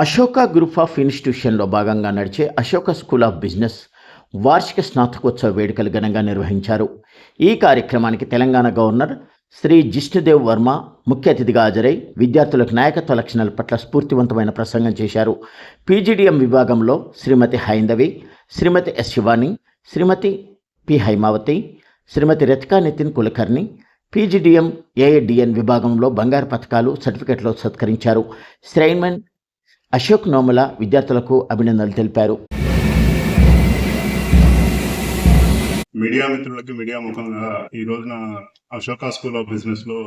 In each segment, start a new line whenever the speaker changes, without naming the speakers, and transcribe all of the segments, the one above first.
Ashoka group of ఇన్స్టిట్యూషన్లో భాగంగా నడిచే Ashoka school of business వార్షిక స్నాతకోత్సవ వేడుకలు ఘనంగా నిర్వహించారు. ఈ కార్యక్రమానికి తెలంగాణ గవర్నర్ శ్రీ జిష్ణుదేవ్ వర్మ ముఖ్య అతిథిగా హాజరై విద్యార్థులకు నాయకత్వ లక్షణాల పట్ల స్ఫూర్తివంతమైన ప్రసంగం చేశారు. పీజీడీఎం విభాగంలో Shrimati Haindavi Shrimati S Shivani Shrimati P Haimavati Shrimati Ratika Nitin Kulkarni PGDM ఏఏడిఎన్ విభాగంలో బంగారు పథకాలు సర్టిఫికెట్లు సత్కరించారు. శ్రైన్మెన్ అశోక్ నోముల విద్యార్థులకు అభినందనలు తెలిపారు.
మీడియా మిత్రులకి మీడియా ముఖంగా ఈ రోజున అశోక స్కూల్ ఆఫ్ బిజినెస్లో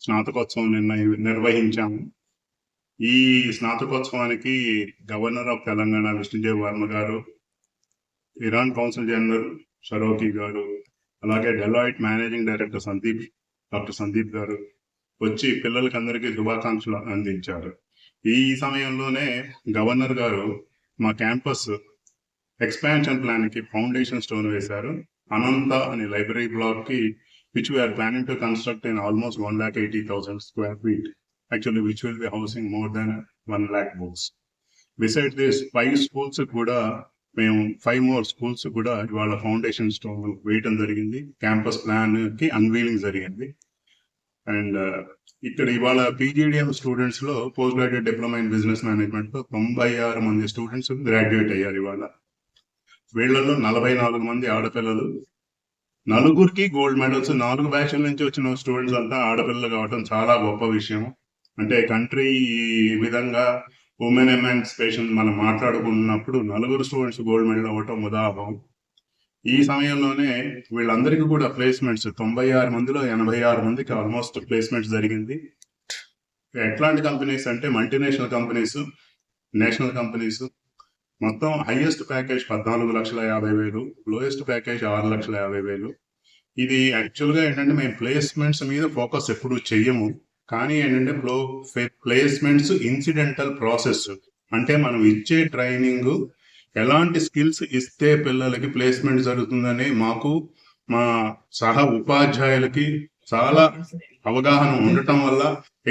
స్నాతకోత్సవం నిర్ణయం నిర్వహించాము. ఈ స్నాతకోత్సవానికి governor of Telangana Vishnudev Varma garu Iran consul general Sharoki garu అలాగే Deloitte managing director Sandeep doctor Sandeep garu వచ్చి పిల్లలకి అందరికీ శుభాకాంక్షలు అందించారు. ఈ సమయంలోనే గవర్నర్ గారు మా క్యాంపస్ ఎక్స్పాన్షన్ ప్లాన్కి ఫౌండేషన్ స్టోన్ వేశారు. అనంత అనే library బ్లాక్కి which we're planning to construct in almost one lakh eighty thousand square feet actually which will be housing more than one lakh books beside this five schools కూడా మేము five more schools కూడా ఇవాళ foundation stone వేయటం జరిగింది. Campus ప్లాన్కి unveiling జరిగింది. And uh, ఇక్కడ ఇవాళ PGDM స్టూడెంట్స్లో post graduate diploma in business మేనేజ్మెంట్లో తొంభై ఆరు మంది స్టూడెంట్స్ గ్రాడ్యుయేట్ అయ్యారు ఇవాళ. వీళ్ళలో నలభై నాలుగు మంది ఆడపిల్లలు. నలుగురికి గోల్డ్ మెడల్స్ నాలుగు బ్యాచ్ల నుంచి వచ్చిన స్టూడెంట్స్ అంతా ఆడపిల్లలు కావడం చాలా గొప్ప విషయం అంటే కంట్రీ ఈ విధంగా ఉమెన్ ఎమాన్సిపేషన్ మనం మాట్లాడుకున్నప్పుడు నలుగురు స్టూడెంట్స్ గోల్డ్ మెడల్ అవ్వటం ఉదాహరణ. ఈ సమయంలోనే వీళ్ళందరికీ కూడా ప్లేస్మెంట్స్ తొంభై ఆరు మందిలో ఎనభై ఆరు మందికి ఆల్మోస్ట్ ప్లేస్మెంట్స్ జరిగింది. ఎట్లాంటి కంపెనీస్ అంటే మల్టీనేషనల్ కంపెనీస్ నేషనల్ కంపెనీస్ మొత్తం హైయెస్ట్ ప్యాకేజ్ పద్నాలుగు లక్షల యాభై వేలు లోయెస్ట్ ప్యాకేజ్ ఆరు లక్షల యాభై వేలు. ఇది యాక్చువల్గా ఏంటంటే మేము ప్లేస్మెంట్స్ మీద ఫోకస్ ఎప్పుడు చెయ్యము. కానీ ఏంటంటే ప్లో ప్లేస్మెంట్స్ ఇన్సిడెంటల్ ప్రాసెస్ అంటే మనం ఇచ్చే ట్రైనింగ్ ఎలాంటి స్కిల్స్ ఇస్తే పిల్లలకి ప్లేస్మెంట్ జరుగుతుందని మాకు మా సహ ఉపాధ్యాయులకి చాలా అవగాహన ఉండటం వల్ల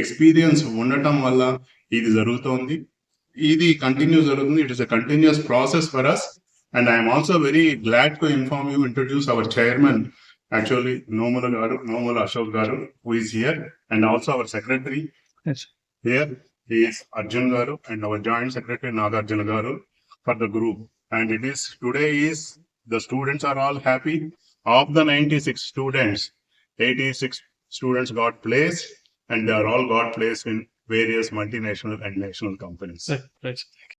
ఎక్స్పీరియన్స్ ఉండటం వల్ల ఇది జరుగుతోంది. ఇది కంటిన్యూ జరుగుతుంది. It is a continuous process for us and I'm also very glad to inform you introduce our chairman actually Nomula garu Nomula Ashok garu who is here and also our secretary here is Arjun garu and our joint secretary Nagarjuna garu. for the group. And it is today is the students are all happy. Of the 96 students, 86 students got placed and they are all got placed in various multinational and national companies.
Right, right.